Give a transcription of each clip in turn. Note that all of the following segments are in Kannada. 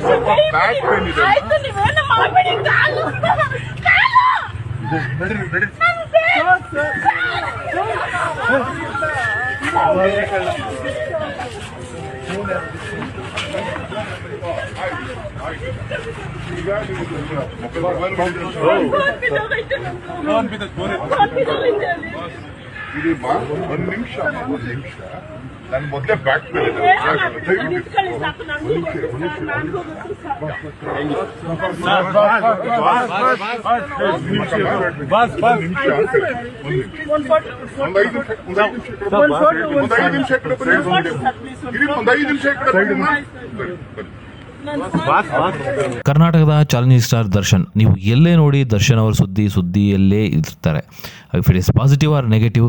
ಸ್ವಲ್ಪ ಬ್ಯಾಕ್ ಪೇನ್ ಇದೆ ನಡೀರಿ ನಡೀರಿ ಈಗ ನೀವು ಮೊಬೈಲ್ ಫೋನ್ ಬಿದ್ದೋಗೈತೆ ನಂದು. ಇದೀಮ ಒಂದ್ ನಿಮಿಷ ಒಂದ್ ನಿಮಿಷ ನನ್ ಮೊದ್ಲೇ ಬ್ಯಾಕ್ ಪೇನ್ ಇದೆ ಏನು ದಯವಿಟ್ಟು ನಿಂತ್ಕೊಳ್ಳಿ ಸಾಕು ನನಗೂ ಗೊತ್ತು ಸರ್ ನನಗೂ ಗೊತ್ತು ಸರ್ ಬಸ್ ಬಸ್ ನಿಮಿಷ ಅಂತ ಹೇಳಿ. ಒಂದ್ ನಿಮಿಷ ಕರ್ನಾಟಕದ ಚಾಲೆಂಜಿಂಗ್ ಸ್ಟಾರ್ ದರ್ಶನ್, ನೀವು ಎಲ್ಲೇ ನೋಡಿ ದರ್ಶನ್ ಅವ್ರ ಸುದ್ದಿ, ಸುದ್ದಿಯಲ್ಲೇ ಇರ್ತಾರೆ. If it is positive or negative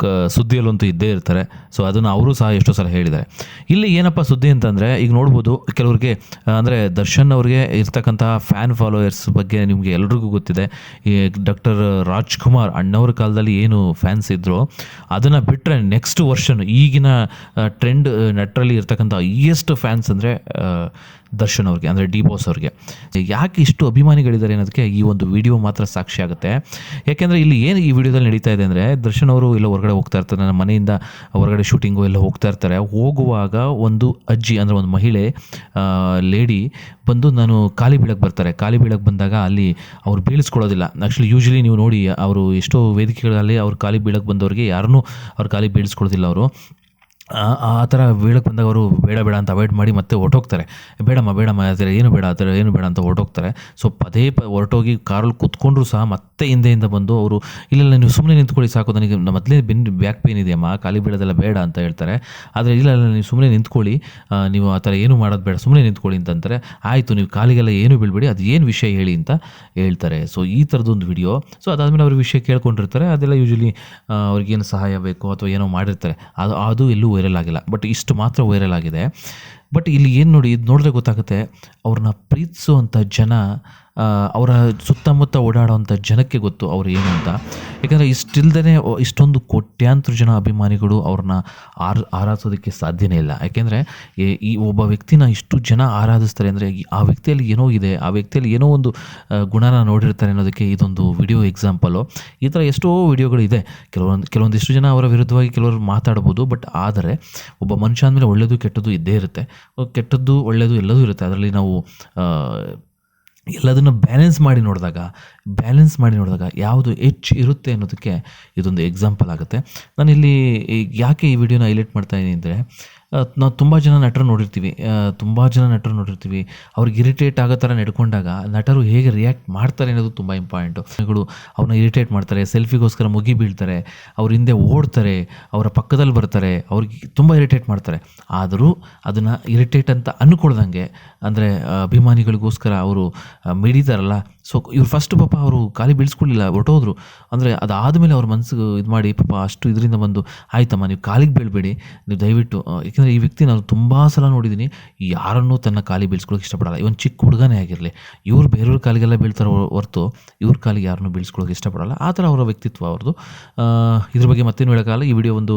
ಕ, ಸುದ್ದಿಯಲ್ಲಂತೂ ಇದ್ದೇ ಇರ್ತಾರೆ. ಸೊ ಅದನ್ನು ಅವರು ಸಹ ಎಷ್ಟೋ ಸಲ ಹೇಳಿದ್ದಾರೆ. ಇಲ್ಲಿ ಏನಪ್ಪ ಸುದ್ದಿ ಅಂತಂದರೆ, ಈಗ ನೋಡ್ಬೋದು, ಕೆಲವ್ರಿಗೆ, ಅಂದರೆ ದರ್ಶನ್ ಅವ್ರಿಗೆ ಇರ್ತಕ್ಕಂತಹ ಫ್ಯಾನ್ ಫಾಲೋಯರ್ಸ್ ಬಗ್ಗೆ ನಿಮಗೆ ಎಲ್ರಿಗೂ ಗೊತ್ತಿದೆ. ಈ ಡಾಕ್ಟರ್ ರಾಜ್ಕುಮಾರ್ ಅಣ್ಣವ್ರ ಕಾಲದಲ್ಲಿ ಏನು ಫ್ಯಾನ್ಸ್ ಇದ್ದರು ಅದನ್ನು ಬಿಟ್ಟರೆ ನೆಕ್ಸ್ಟ್ ವರ್ಷನ್ ಈಗಿನ ಟ್ರೆಂಡ್ ನೆಟ್ರಲ್ಲಿ ಇರ್ತಕ್ಕಂಥ ಹೈಯೆಸ್ಟ್ ಫ್ಯಾನ್ಸ್ ಅಂದರೆ ದರ್ಶನ್ ಅವ್ರಿಗೆ, ಅಂದರೆ ಡಿ ಬಾಸ್ ಅವ್ರಿಗೆ. ಯಾಕೆ ಇಷ್ಟು ಅಭಿಮಾನಿಗಳಿದ್ದಾರೆ ಅನ್ನೋದಕ್ಕೆ ಈ ಒಂದು ವಿಡಿಯೋ ಮಾತ್ರ ಸಾಕ್ಷಿ ಆಗುತ್ತೆ. ಯಾಕೆಂದರೆ ಇಲ್ಲಿ ಏನು ಈ ವಿಡಿಯೋದಲ್ಲಿ ನಡೀತಾ ಇದೆ ಅಂದರೆ ದರ್ಶನ್ ಅವರು ಇಲ್ಲ ಹೊರಗಡೆ ಹೋಗ್ತಾ ಇರ್ತಾರೆ, ನನ್ನ ಮನೆಯಿಂದ ಹೊರಗಡೆ ಶೂಟಿಂಗು ಎಲ್ಲ ಹೋಗ್ತಾ ಇರ್ತಾರೆ. ಹೋಗುವಾಗ ಒಂದು ಅಜ್ಜಿ, ಅಂದರೆ ಒಂದು ಮಹಿಳೆ ಲೇಡಿ ಬಂದು ನಾನು ಖಾಲಿ ಬೀಳಕ್ಕೆ ಬರ್ತಾರೆ. ಖಾಲಿ ಬೀಳಕ್ಕೆ ಬಂದಾಗ ಅಲ್ಲಿ ಅವ್ರು ಬೀಳಿಸ್ಕೊಳ್ಳೋದಿಲ್ಲ. ಆ್ಯಕ್ಚುಲಿ ಯೂಶ್ವಲಿ ನೀವು ನೋಡಿ, ಅವರು ಎಷ್ಟೋ ವೇದಿಕೆಗಳಲ್ಲಿ ಅವ್ರು ಖಾಲಿ ಬೀಳಕ್ಕೆ ಬಂದವ್ರಿಗೆ ಯಾರನ್ನೂ ಅವ್ರು ಖಾಲಿ ಬೀಳಿಸ್ಕೊಳ್ಳೋದಿಲ್ಲ ಅವರು. ಆ- ಥರ ಬೀಳಕ್ಕೆ ಬಂದಾಗ ಅವರು ಬೇಡ ಬೇಡ ಅಂತ ಅವಾಯ್ಡ್ ಮಾಡಿ ಮತ್ತೆ ಹೊರಟೋಗ್ತಾರೆ. ಬೇಡಮ್ಮ ಬೇಡಮ್ಮ, ಆ ಏನು ಬೇಡ, ಆ ಏನು ಬೇಡ ಅಂತ ಹೊರಟೋಗ್ತಾರೆ. ಸೊ ಪದೇ ಪ ಹೊರಟೋಗಿ ಕಾರಲ್ಲಿ ಕೂತ್ಕೊಂಡ್ರು ಸಹ ಮತ್ತೆ ಹಿಂದೆಯಿಂದ ಬಂದು ಅವರು, ಇಲ್ಲೆಲ್ಲ ನೀವು ಸುಮ್ಮನೆ ನಿಂತ್ಕೊಳ್ಳಿ ಸಾಕು, ನನಗೆ ಮೊದಲೇ ಬೆನ್, ಬ್ಯಾಕ್ ಪೇನ್ ಇದೆಯಮ್ಮ ಖಾಲಿ ಬೀಳೋದೆಲ್ಲ ಬೇಡ ಅಂತ ಹೇಳ್ತಾರೆ. ಆದರೆ ಇಲ್ಲ ನೀವು ಸುಮ್ಮನೆ ನಿಂತ್ಕೊಳ್ಳಿ ನೀವು ಆ ಥರ ಏನು ಮಾಡೋದು ಬೇಡ ಸುಮ್ಮನೆ ನಿಂತ್ಕೊಳ್ಳಿ ಅಂತಂತಾರೆ ಆಯಿತು, ನೀವು ಕಾಲಿಗೆಲ್ಲ ಏನು ಬೀಳಬೇಡಿ, ಅದು ಏನು ವಿಷಯ ಹೇಳಿ ಅಂತ ಹೇಳ್ತಾರೆ. ಸೊ ಈ ಥರದೊಂದು ವಿಡಿಯೋ ಸೊ ಅದಾದಮೇಲೆ ಅವ್ರ ವಿಷಯ ಕೇಳ್ಕೊಂಡಿರ್ತಾರೆ. ಅದೆಲ್ಲ ಯೂಶಲಿ ಅವ್ರಿಗೇನು ಸಹಾಯ ಬೇಕು ಅಥವಾ ಏನೋ ಮಾಡಿರ್ತಾರೆ. ಅದು ಅದು ಎಲ್ಲೂ ವೈರಲ್ ಆಗಿಲ್ಲ. ಬಟ್ ಇಷ್ಟು ಮಾತ್ರ ವೈರಲ್ ಆಗಿದೆ. ಬಟ್ ಇಲ್ಲಿ ಏನು ನೋಡಿ, ಇದು ನೋಡಿದ್ರೆ ಗೊತ್ತಾಗುತ್ತೆ, ಅವ್ರನ್ನ ಪ್ರೀತಿಸುವಂಥ ಜನ ಅವರ ಸುತ್ತಮುತ್ತ ಓಡಾಡುವಂಥ ಜನಕ್ಕೆ ಗೊತ್ತು ಅವ್ರು ಏನು ಅಂತ. ಯಾಕಂದರೆ ಇಷ್ಟಿಲ್ದೇ ಇಷ್ಟೊಂದು ಕೋಟ್ಯಾಂತರ ಜನ ಅಭಿಮಾನಿಗಳು ಅವ್ರನ್ನ ಆರ್, ಆರಾಧಿಸೋದಕ್ಕೆ ಸಾಧ್ಯನೇ ಇಲ್ಲ. ಯಾಕೆಂದರೆ ಈ ಒಬ್ಬ ವ್ಯಕ್ತಿನ ಇಷ್ಟು ಜನ ಆರಾಧಿಸ್ತಾರೆ ಅಂದರೆ ಆ ವ್ಯಕ್ತಿಯಲ್ಲಿ ಏನೋ ಇದೆ, ಆ ವ್ಯಕ್ತಿಯಲ್ಲಿ ಏನೋ ಒಂದು ಗುಣನ ನೋಡಿರ್ತಾರೆ ಅನ್ನೋದಕ್ಕೆ ಇದೊಂದು ವಿಡಿಯೋ ಎಕ್ಸಾಂಪಲು. ಈ ಥರ ಎಷ್ಟೋ ವಿಡಿಯೋಗಳು ಇದೆ ಕೆಲವೊಂದು, ಕೆಲವೊಂದಿಷ್ಟು ಜನ ಅವರ ವಿರುದ್ಧವಾಗಿ ಕೆಲವರು ಮಾತಾಡ್ಬೋದು, ಬಟ್ ಆದರೆ ಒಬ್ಬ ಮನುಷ್ಯ ಅಂದಮೇಲೆ ಒಳ್ಳೆಯದು ಕೆಟ್ಟದ್ದು ಇದ್ದೇ ಇರುತ್ತೆ. ಕೆಟ್ಟದ್ದು ಒಳ್ಳೆಯದು ಎಲ್ಲದೂ ಇರುತ್ತೆ. ಅದರಲ್ಲಿ ನಾವು ಎಲ್ಲದನ್ನು ಬ್ಯಾಲೆನ್ಸ್ ಮಾಡಿ ನೋಡಿದಾಗ ಬ್ಯಾಲೆನ್ಸ್ ಮಾಡಿ ನೋಡಿದಾಗ ಯಾವುದು ಹೆಚ್ಚು ಇರುತ್ತೆ ಅನ್ನೋದಕ್ಕೆ ಇದೊಂದು ಎಕ್ಸಾಂಪಲ್ ಆಗುತ್ತೆ. ನಾನಿಲ್ಲಿ ಯಾಕೆ ಈ ವಿಡಿಯೋನ ಹೈಲೈಟ್ ಮಾಡ್ತಾ ಇದ್ದೀನಿ ಅಂದರೆ ನಾವು ತುಂಬ ಜನ ನಟರು ನೋಡಿರ್ತೀವಿ. ತುಂಬ ಜನ ನಟರು ನೋಡಿರ್ತೀವಿ. ಅವ್ರಿಗೆ ಇರಿಟೇಟ್ ಆಗೋ ಥರ ನಡ್ಕೊಂಡಾಗ ನಟರು ಹೇಗೆ ರಿಯಾಕ್ಟ್ ಮಾಡ್ತಾರೆ ಅನ್ನೋದು ತುಂಬ ಇಂಪಾರ್ಟೆಂಟು. ಗಳು ಅವ್ರನ್ನ ಇರಿಟೇಟ್ ಮಾಡ್ತಾರೆ, ಸೆಲ್ಫಿಗೋಸ್ಕರ ಮುಗಿ ಬೀಳ್ತಾರೆ, ಅವ್ರ ಹಿಂದೆ ಓಡ್ತಾರೆ, ಅವರ ಪಕ್ಕದಲ್ಲಿ ಬರ್ತಾರೆ, ಅವ್ರಿಗೆ ತುಂಬ ಇರಿಟೇಟ್ ಮಾಡ್ತಾರೆ. ಆದರೂ ಅದನ್ನು ಇರಿಟೇಟ್ ಅಂತ ಅನ್ಕೊಳ್ದಂಗೆ ಅಂದರೆ ಅಭಿಮಾನಿಗಳಿಗೋಸ್ಕರ ಅವರು ಮಿಡಿತಾರಲ್ಲ. ಸೊ, ಇವ್ರು ಫಸ್ಟ್ ಪಾಪ ಅವರು ಖಾಲಿ ಬೀಳ್ಸ್ಕೊಳ್ಳಿಲ್ಲ, ಹೊರಟೋದ್ರು. ಅಂದರೆ ಅದಾದಮೇಲೆ ಅವ್ರ ಮನಸ್ಸಿಗೆ ಇದು ಮಾಡಿ ಪಾಪ ಅಷ್ಟು ಇದರಿಂದ ಬಂದು, ಆಯ್ತಮ್ಮ, ನೀವು ಕಾಲಿಗೆ ಬೀಳಬೇಡಿ. ನೀವು ದಯವಿಟ್ಟು ಯಾಕೆಂದರೆ ಈ ವ್ಯಕ್ತಿ ನಾನು ತುಂಬ ಸಲ ನೋಡಿದ್ದೀನಿ, ಯಾರನ್ನೂ ತನ್ನ ಕಾಲಿಗೆ ಬೀಳ್ಸ್ಕೊಳ್ಳೋಕೆ ಇಷ್ಟಪಡಲ್ಲ. ಇವನ್ ಚಿಕ್ಕ ಹುಡುಗನೇ ಆಗಿರಲಿ, ಇವ್ರು ಬೇರೆಯವ್ರ ಕಾಲಿಗೆಲ್ಲ ಬೀಳ್ತಾರೆ ಹೊರತು ಇವ್ರ ಕಾಲಿಗೆ ಯಾರನ್ನೂ ಬೀಳ್ಸ್ಕೊಳ್ಳೋಕೆ ಇಷ್ಟಪಡಲ್ಲ. ಆ ಥರ ಅವರ ವ್ಯಕ್ತಿತ್ವ ಅವ್ರದ್ದು ಇದ್ರ ಬಗ್ಗೆ ಮತ್ತೇನು ಹೇಳೋಕ್ಕಾಗಲ್ಲ. ಈ ವಿಡಿಯೋ ಒಂದು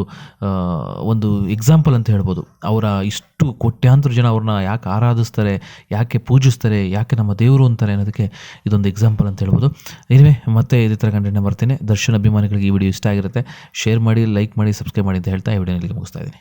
ಒಂದು ಎಕ್ಸಾಂಪಲ್ ಅಂತ ಹೇಳ್ಬೋದು. ಅವರ ಇಷ್ಟು ಕೋಟ್ಯಾಂತರ ಜನ ಅವ್ರನ್ನ ಯಾಕೆ ಆರಾಧಿಸ್ತಾರೆ, ಯಾಕೆ ಪೂಜಿಸ್ತಾರೆ, ಯಾಕೆ ನಮ್ಮ ದೇವರು ಅಂತಾರೆ ಅನ್ನೋದಕ್ಕೆ ಇದೊಂದು ಎಕ್ಸಾಂಪಲ್ ಅಂತ ಹೇಳ್ಬೋದು. ಇದುವೇ ಮತ್ತೆ ಇದೇ ಥರ ಕಂಟೆಂಟ್ನ ಬರ್ತೇನೆ. ದರ್ಶನ ಅಭಿಮಾನಿಗಳಿಗೆ ಈ ವಿಡಿಯೋ ಇಷ್ಟ ಆಗಿರುತ್ತೆ. ಶೇರ್ ಮಾಡಿ ಲೈಕ್ ಮಾಡಿ ಸಬ್ಸ್ಕ್ರೈಬ್ ಮಾಡಿ ಅಂತ ಹೇಳ್ತಾ ಈ ವಿಡಿಯೋ ಮುಗಿಸ್ತಾ ಇದ್ದೀನಿ.